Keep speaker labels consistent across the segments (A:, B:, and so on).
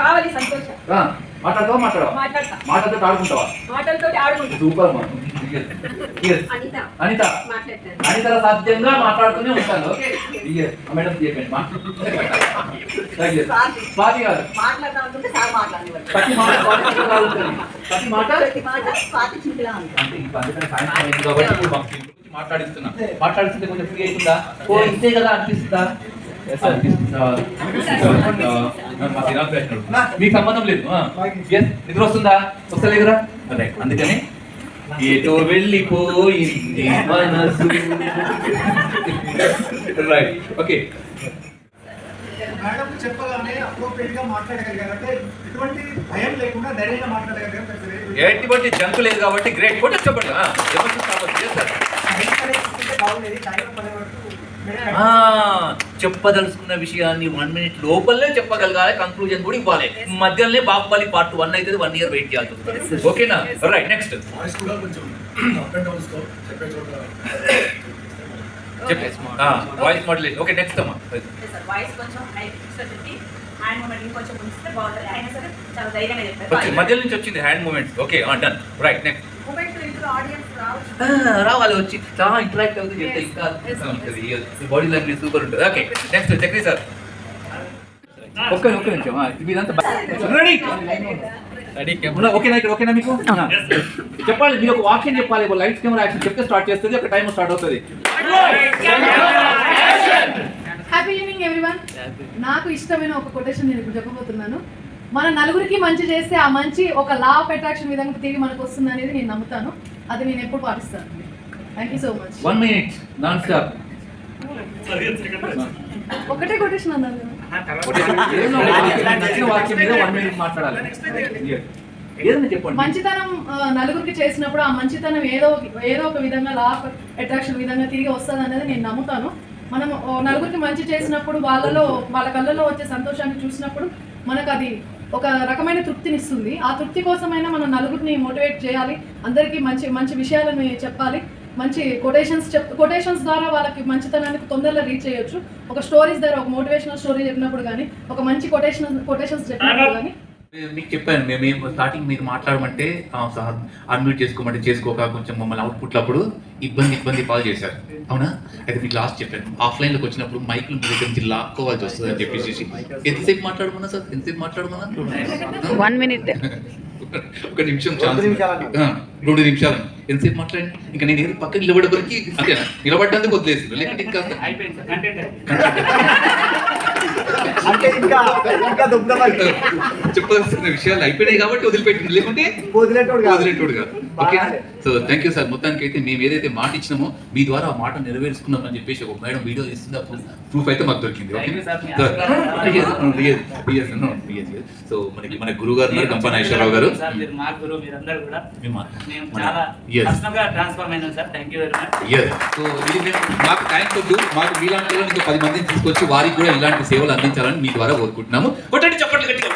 A: కావాలి సంతోషం.
B: మాట్లాడతావా మాట్లాడవా? మాటలతో ఆడుకుంటావా
A: మాటలతో ఆడుకుంటా.
B: సూపర్.
A: అనిత.
B: అనిత.
A: మాట్లాడతాను.
B: అనితల సాధ్యంగా మాట్లాడుతూనే ఉంటాను. ఓకే. మేడం చెప్పండి.
C: స్వాతి.
B: గారు. ప్రతి మాట. ప్రతి మాట?
C: స్వాతి చింతలా
B: మాట్లాడిస్తున్నా. మాట్లాడిస్తుంటే కొంచెం ఫ్రీ అవుతుందా ఓ ఇంతే కదా అనిపిస్తుందా? అంటున్నాడు. మీకు సంబంధం లేదు. నిద్ర వస్తుందా? వస్తలేదురా రైట్ అందుకని ఏటో వెళ్ళిపోయింది మనసు. రైట్ ఓకే
D: మేడం చెప్పగానే అప్రోప్రియట్గా ఎటువంటి భయం లేకుండా ధైర్యంగా మాట్లాడగలిగారు.
B: ఎటువంటి జంకు లేదు కాబట్టి గ్రేట్ ఫోటో చెప్పండి. చెప్పదలుచుకున్న విషయాన్ని వన్ మినిట్ లోపలనే చెప్పగలగాలి కంక్లూజన్ కూడా ఇవ్వాలి. మధ్యలోనే బాహుబలి పార్ట్ వన్ అయితే వన్ ఇయర్ వెయిట్ చేయాల్సి వస్తుంది. ఓకేనా right next
E: voice
B: modulation okay next అమ్మా.
A: సార్ వాయిస్ కొంచెం హై పిచ్ పెట్టి హ్యాండ్ మూమెంట్ ఇంకొంచెం ఉంచితే బాగుంటుంది. అయినా సరే చాలా ధైర్యంగా
B: వచ్చి
A: చెప్పారు
B: మధ్యలో నుంచి వచ్చింది hand movements okay done right next
A: movement ఇంట్లో ఆడియన్స్
B: రావాలి వచ్చి. చాలా ఇంటరాక్ట్ అవుతుంది చెప్తే ఇంకా ఉంటుంది. బాడీ లాంగ్వేజ్ సూపర్ ఉంటుంది. ఓకే నెక్స్ట్ చక్రీ సార్ ఒక్క ఒక్క నిమిషం. ఆ, ఇదంతా రెడీ ఓకేనా ఇక్కడ ఓకేనా మీకు. చెప్పాలి మీరు ఒక వాక్యం చెప్పాలి లైట్స్ కెమెరా యాక్షన్ చెప్తే స్టార్ట్ చేస్తుంది ఒక టైం స్టార్ట్ అవుతుంది.
F: హ్యాపీ ఈవినింగ్ ఎవ్రీవన్ నాకు ఇష్టమైన ఒక కొటేషన్ నేను ఇప్పుడు చెప్పబోతున్నాను. మన నలుగురికి మంచి చేస్తే ఆ మంచి ఒక లా ఆఫ్ అట్రాక్షన్ విధంగా తిరిగి మనకు వస్తుంది అనేది నేను నమ్ముతాను. అది నేను ఎప్పుడు పాటిస్తాను. Thank you so much
B: one minute nonstop
F: ఒకటే కొటేషన్
B: చెప్పండి.
F: మంచితనం నలుగురికి చేసినప్పుడు ఆ మంచితనం ఏదో ఏదో ఒక విధంగా లా అట్రాక్షన్ విధంగా తిరిగి వస్తుంది అనేది నేను నమ్ముతాను. మనం నలుగురికి మంచి చేసినప్పుడు వాళ్ళలో వాళ్ళ కళ్ళలో వచ్చే సంతోషాన్ని చూసినప్పుడు మనకు అది ఒక రకమైన తృప్తినిస్తుంది. ఆ తృప్తి కోసమైనా మనం నలుగురిని మోటివేట్ చేయాలి. అందరికీ మంచి మంచి విషయాలను చెప్పాలి. మంచి కొటేషన్స్ చెప్ కొటేషన్స్ ద్వారా వాళ్ళకి మంచితనానికి తొందరగా రీచ్ చేయొచ్చు. ఒక స్టోరీస్ ద్వారా ఒక మోటివేషనల్ స్టోరీ చెప్పినప్పుడు కానీ ఒక మంచి కొటేషన్ కొటేషన్స్ చెప్పినప్పుడు కానీ
B: మీకు చెప్పాను మేము ఏం స్టార్టింగ్ మీరు మాట్లాడమంటే సార్ అన్మ్యూట్ చేసుకోమంటే చేసుకోక కొంచెం మమ్మల్ని అవుట్పుట్ అప్పుడు ఇబ్బంది ఇబ్బంది కాల్ చేశారు. అవునా? అయితే మీకు లాస్ట్ చెప్పాను. ఆఫ్లైన్లోకి వచ్చినప్పుడు మైకులు మీ దగ్గర నుంచి లాక్కోవాల్సి వస్తుంది అని చెప్పేసి ఎంతసేపు మాట్లాడమన్నా సార్? ఎంతసేపు మాట్లాడమన్నా
G: వన్ మినిట్
B: ఒక నిమిషం ఛాన్స్ ఆ, రెండు నిమిషాలు. ఎంతసేపు మాట్లాడండి? ఇంకా నేను ఏదో పక్కన నిలబడేవరకు అంతేనా? నిలబడ్డానికి వదిలేసి లేకుంటే ఇంకా
D: అంటే ఇంకా ఇంకా దుబ్బవాలి
B: చెప్పాల్సిన విషయాలు అయిపోయినాయి కాబట్టి వదిలిపెట్టింది లేకుంటే
D: వదిలేటోడు.
B: వదిలేటోడు కాదు. Okay? So thank you sir మొత్తానికి అయితే మేము ఏదైతే మాట ఇచ్చినామో మీ ద్వారా ఆ మాట నెరవేర్చుకున్నాం అని చెప్పేసి ఒక మేడం వీడియో అప్పుడు ప్రూఫ్ అయితే మాకు దొరికింది. ఓకే? సో మనకి మన గురువు గారు ఉన్నారు గంప నాగేశ్వరరావు గారు.
H: మా గురువు మీరందరూ కూడా.
B: సో ఇది మాకు థ్యాంక్స్ వద్దు మాకు మీలాంటి ఇంకా పది మందిని తీసుకొచ్చి వారికి కూడా ఇలాంటి సేవలు అందించాలని మీ ద్వారా కోరుకుంటున్నాము. కొట్టండి చెప్పండి గట్టిగా.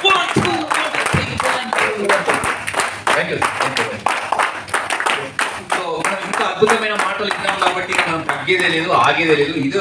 B: థ్యాంక్ యూ అద్భుతమైన మాటలు విన్నాం కాబట్టి మనం తగ్గేదే లేదు ఆగేదే లేదు ఇదే